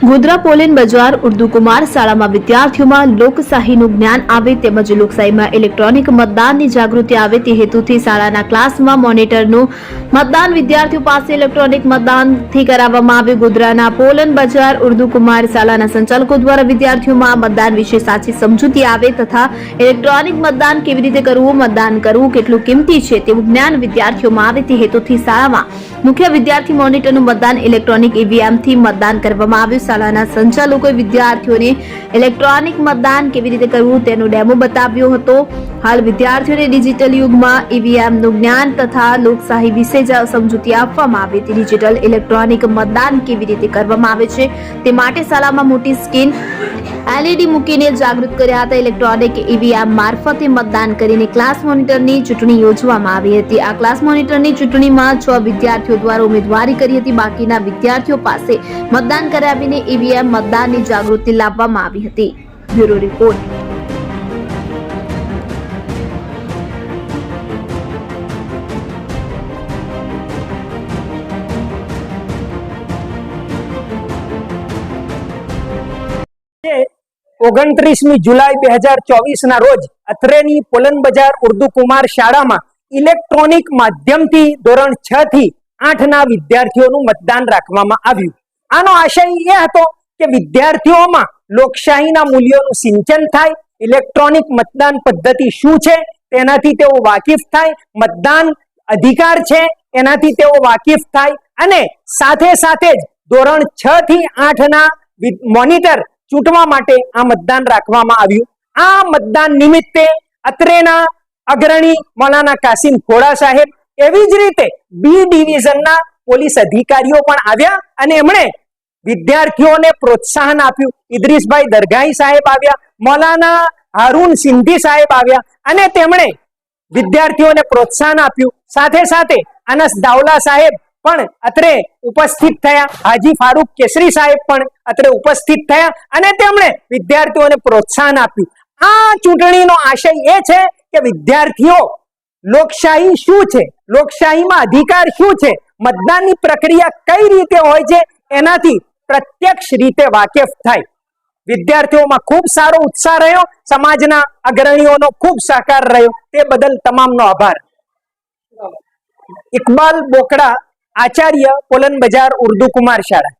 ગોધરા પોલેન બજાર ઉર્દુ કુમાર શાળામાં વિદ્યાર્થીઓમાં લોકશાહીનું જ્ઞાન આવે તેમજ લોકશાહીમાં ઇલેક્ટ્રોનિક મતદાનની જાગૃતિ આવે તે હેતુથી શાળાના ક્લાસમાં મોનિટરનું મતદાન વિદ્યાર્થીઓ પાસે ઇલેક્ટ્રોનિક મતદાનથી કરાવવામાં આવ્યું. ગોધરાના પોલન બજાર ઉર્દુ કુમાર શાળાના સંચાલકો દ્વારા વિદ્યાર્થીઓમાં મતદાન વિશે સાચી સમજૂતી આવે તથા ઇલેક્ટ્રોનિક મતદાન કેવી રીતે કરવું, મતદાન કરવું કેટલું કિંમતી છે તેવું જ્ઞાન વિદ્યાર્થીઓમાં આવે તે હેતુથી શાળામાં મુખ્ય વિદ્યાર્થી મોનિટરનું મતદાન ઇલેક્ટ્રોનિક ઈવીએમથી મતદાન કરવામાં આવ્યું. શાળાના સંચાલકોએ વિદ્યાર્થીઓને ઇલેક્ટ્રોનિક મતદાન કેવી રીતે કરવું તેનો ડેમો બતાવ્યો હતો. હાલ વિદ્યાર્થીઓને ડિજિટલ યુગમાં ઈવીએમનું જ્ઞાન તથા લોકશાહી વિશે જ સમજૂતી આપવામાં આવે ડિજિટલ ઇલેક્ટ્રોનિક મતદાન કેવી રીતે કરવામાં આવે છે તે માટે શાળામાં મોટી સ્કીન એલઈડી મૂકીને જાગૃત કર્યા હતા. ઇલેક્ટ્રોનિક ઈવીએમ મારફતે મતદાન કરીને ક્લાસ મોનિટરની ચૂંટણી યોજવામાં આવી હતી. આ ક્લાસ મોનિટરની ચૂંટણીમાં છ વિદ્યાર્થીઓ દ્વારા ઉમેદવારી કરી હતી. બાકીના વિદ્યાર્થીઓ પાસે મતદાન કરાવીને ઈવીએમ મતદાનની જાગૃતિ લાવવામાં આવી હતી. Bureau report. ઓગણત્રીસમી જુલાઈ બે હજાર ચોવીસ ના રોજ અથરેની પોલન બજાર ઉર્દુ કુમાર શાળામાં ઇલેક્ટ્રોનિક માધ્યમથી ધોરણ છ થી આઠ ના વિદ્યાર્થીઓનું મતદાન રાખવામાં આવ્યું. આનો આશય એ હતો કે વિદ્યાર્થીઓમાં લોકશાહીના મૂલ્યોનું સિંચન થાય, ઇલેક્ટ્રોનિક મતદાન પદ્ધતિ શું છે, તેનાથી તેઓ વાકેફ થાય, મતદાન અધિકાર છે, એનાથી તેઓ વાકેફ થાય, અને સાથે સાથે જ ધોરણ છ થી આઠ ના મોનિટર ચૂંટવા માટે આ મતદાન રાખવામાં આવ્યું. આ મતદાન નિમિત્તે અત્રેના અગ્રણી મૌલાના કાસિમ ખોડા સાહેબ એવી જ રીતે બી ડિવિઝનના પોલીસ અધિકારીઓ પણ આવ્યા અને એમણે વિદ્યાર્થીઓને પ્રોત્સાહન આપ્યું. ઇદ્રીસભાઈ દરગાહી સાહેબ આવ્યા, મૌલાના હારૂન સિંધી સાહેબ આવ્યા અને તેમણે વિદ્યાર્થીઓને પ્રોત્સાહન આપ્યું. સાથે સાથે અનસ દાવલા સાહેબ પણ અત્રે ઉપસ્થિત થયા હાજી ફારૂક કેસરી સાહેબ પણ અત્રે ઉપસ્થિત થયા અને તેમણે વિદ્યાર્થીઓને પ્રોત્સાહન આપ્યું. આ ચૂંટણીનો આશય એ છે કે વિદ્યાર્થીઓ લોકશાહી શું છે? લોકશાહીમાં અધિકાર શું છે? મતદાનની પ્રક્રિયા કઈ રીતે હોય છે? એનાથી પ્રત્યક્ષ રીતે વાકેફ થાય. વિદ્યાર્થીઓમાં ખૂબ સારો ઉત્સાહ રહ્યો, સમાજના અગ્રણીઓનો ખૂબ સહકાર રહ્યો. તે બદલ તમામનો આભાર. ઇકબાલ બોકડા આચાર્ય પોલન બજાર ઉર્દુ કુમાર શાળા.